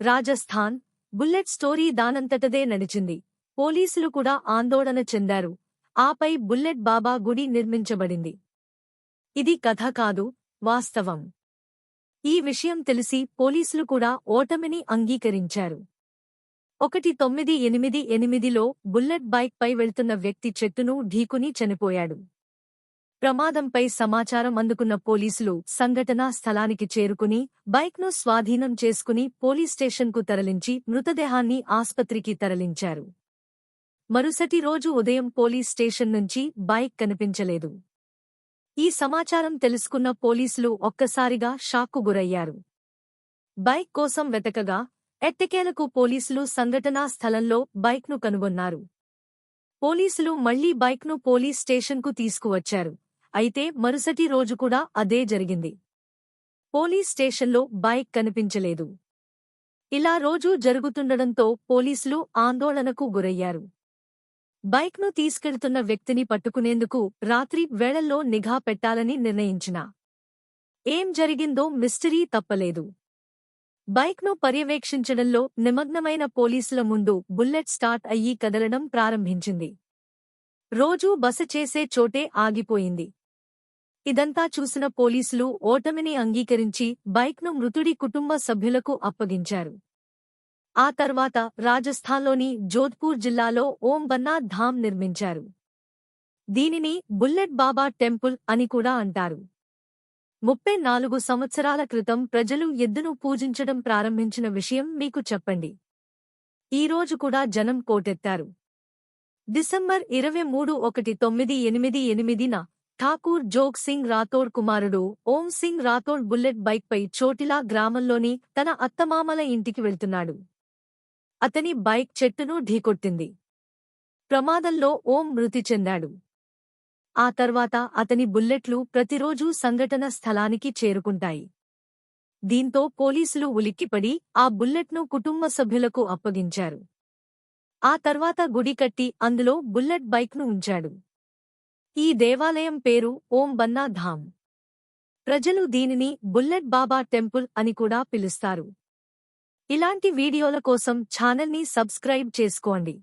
Rajasthan bullet story దానంతటదే నడిచింది. పోలీసులు కూడా ఆందోళన చెందారు. ఆపై బుల్లెట్ బాబా గుడి నిర్మించబడింది. ఇది కథ కాదు వాస్తవం. ఈ విషయం తెలిసి పోలీసులు కూడా ఓటమిని అంగీకరించారు. ఒకటి తొమ్మిది ఎనిమిది ఎనిమిదిలో బుల్లెట్ బైక్పై వెళ్తున్న వ్యక్తి చెట్టును ఢీకుని చనిపోయాడు. ప్రమాదంపై సమాచారం అందుకున్న పోలీసులు సంఘటనా స్థలానికి చేరుకుని బైక్ను స్వాధీనం చేసుకుని పోలీస్ స్టేషన్కు తరలించి మృతదేహాన్ని ఆస్పత్రికి తరలించారు. మరుసటి రోజు ఉదయం పోలీస్ స్టేషన్ నుంచి బైక్ కనిపించలేదు. ఈ సమాచారం తెలుసుకున్న పోలీసులు ఒక్కసారిగా షాక్కు గురయ్యారు. బైక్ కోసం వెతకగా ఎట్టకేలకు పోలీసులు సంఘటనా స్థలంలో బైక్ను కనుగొన్నారు. పోలీసులు మళ్ళీ బైక్ను పోలీస్ స్టేషన్కు తీసుకువచ్చారు. అయితే మరుసటి రోజు కూడా అదే జరిగింది. పోలీస్ స్టేషన్లో బైక్ కనిపించలేదు. ఇలా రోజూ జరుగుతుండడంతో పోలీసులు ఆందోళనకు గురయ్యారు. బైక్ను తీసుకెళ్తున్న వ్యక్తిని పట్టుకునేందుకు రాత్రి వేళల్లో నిఘా పెట్టాలని నిర్ణయించిన. ఏం జరిగిందో మిస్టరీ తప్పలేదు. బైక్ను పర్యవేక్షించడంలో నిమగ్నమైన పోలీసుల ముందు బుల్లెట్ స్టార్ట్ అయ్యి కదలడం ప్రారంభించింది. రోజూ బస చేసే చోటే ఆగిపోయింది. ఇదంతా చూసిన పోలీసులు ఓటమిని అంగీకరించి బైక్ను మృతుడి కుటుంబ సభ్యులకు అప్పగించారు. ఆ తర్వాత రాజస్థాన్లోని జోధ్పూర్ జిల్లాలో ఓం బన్నా ధామ్ నిర్మించారు. దీనిని బుల్లెట్ బాబా టెంపుల్ అని కూడా అంటారు. ముప్పై నాలుగు సంవత్సరాల క్రితం ప్రజలు ఎద్దును పూజించడం ప్రారంభించిన విషయం మీకు చెప్పండి. ఈరోజు కూడా జనం కోటెత్తారు. డిసెంబర్ ఇరవై మూడు ఒకటి తొమ్మిది ఎనిమిది ఎనిమిదిన ఠాకూర్ జోగ్ సింగ్ రాథోడ్ కుమారుడు ఓం సింగ్ రాథోడ్ బుల్లెట్ బైక్పై చోటిలా గ్రామంలోని తన అత్తమామల ఇంటికి వెళ్తున్నాడు. అతని బైక్ చెట్టును ఢీకొట్టింది. ప్రమాదంలో ఓం మృతి చెందాడు. ఆ తర్వాత అతని బుల్లెట్లు ప్రతిరోజూ సంఘటన స్థలానికి చేరుకుంటాయి. దీంతో పోలీసులు ఉలిక్కిపడి ఆ బుల్లెట్ను కుటుంబ సభ్యులకు అప్పగించారు. ఆ తర్వాత గుడి కట్టి అందులో బుల్లెట్ బైక్ను ఉంచాడు. ఈ దేవాలయం పేరు ఓం బన్నా ధామ్. ప్రజలు దీనిని బుల్లెట్ బాబా టెంపుల్ అని కూడా పిలుస్తారు. ఇలాంటి వీడియోల కోసం ఛానల్ని సబ్స్క్రైబ్ చేసుకోండి.